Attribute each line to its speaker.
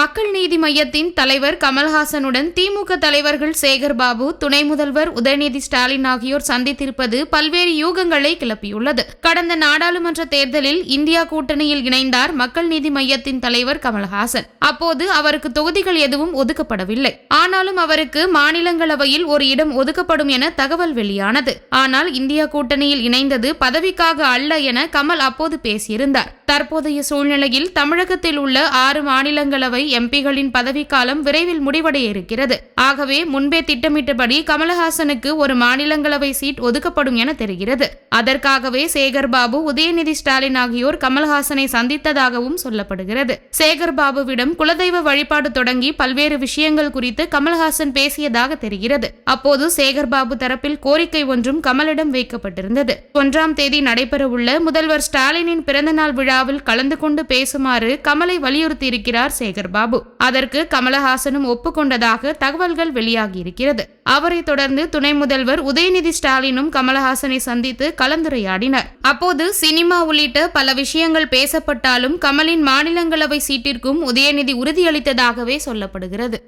Speaker 1: மக்கள் நீதி மையத்தின் தலைவர் கமல்ஹாசனுடன் திமுக தலைவர்கள் சேகர் பாபு துணை முதல்வர் உதயநிதி ஸ்டாலின் ஆகியோர் சந்தித்திருப்பது பல்வேறு யூகங்களை கிளப்பியுள்ளது. கடந்த நாடாளுமன்ற தேர்தலில் இந்தியா கூட்டணியில் இணைந்தார் மக்கள் நீதி மையத்தின் தலைவர் கமல்ஹாசன். அப்போது அவருக்கு தொகுதிகள் எதுவும் ஒதுக்கப்படவில்லை. ஆனாலும் அவருக்கு மாநிலங்களவையில் ஒரு இடம் ஒதுக்கப்படும் என தகவல் வெளியானது. ஆனால் இந்தியா கூட்டணியில் இணைந்தது பதவிக்காக அல்ல என கமல் அப்போது பேசியிருந்தார். தற்போதைய சூழ்நிலையில் தமிழகத்தில் உள்ள ஆறு மாநிலங்களவை எம்பிகளின் பதவிக்காலம் விரைவில் முடிவடைய இருக்கிறது ஆகவே முன்பே திட்டமிட்டபடி கமலஹாசனுக்கு ஒரு மாநிலங்களவை சீட் ஒதுக்கப்படும் என தெரிகிறது. அதற்காகவே சேகர் பாபு உதயநிதி ஸ்டாலின் ஆகியோர் கமல்ஹாசனை சந்தித்ததாகவும் சொல்லப்படுகிறது. சேகர் பாபுவிடம் குலதெய்வ வழிபாடு தொடங்கி பல்வேறு விஷயங்கள் குறித்து கமல்ஹாசன் பேசியதாக தெரிகிறது. அப்போது சேகர் பாபு தரப்பில் கோரிக்கை ஒன்றும் கமலிடம் வைக்கப்பட்டிருந்தது. ஒன்றாம் தேதி நடைபெறவுள்ள முதல்வர் ஸ்டாலினின் பிறந்தநாள் விழாவில் கலந்து கொண்டு பேசுமாறு கமலை வலியுறுத்தியிருக்கிறார் சேகர் பாபு. அதற்கு கமலஹாசனும் ஒப்புக்கொண்டதாக தகவல்கள் வெளியாகியிருக்கிறது. அவரைத் தொடர்ந்து துணை முதல்வர் உதயநிதி ஸ்டாலினும் கமலஹாசனை சந்தித்து கலந்துரையாடினர். அப்போது சினிமா உள்ளிட்ட பல விஷயங்கள் பேசப்பட்டாலும் கமலின் மாநிலங்களவை சீட்டிற்கும் உதயநிதி உறுதியளித்ததாகவே சொல்லப்படுகிறது.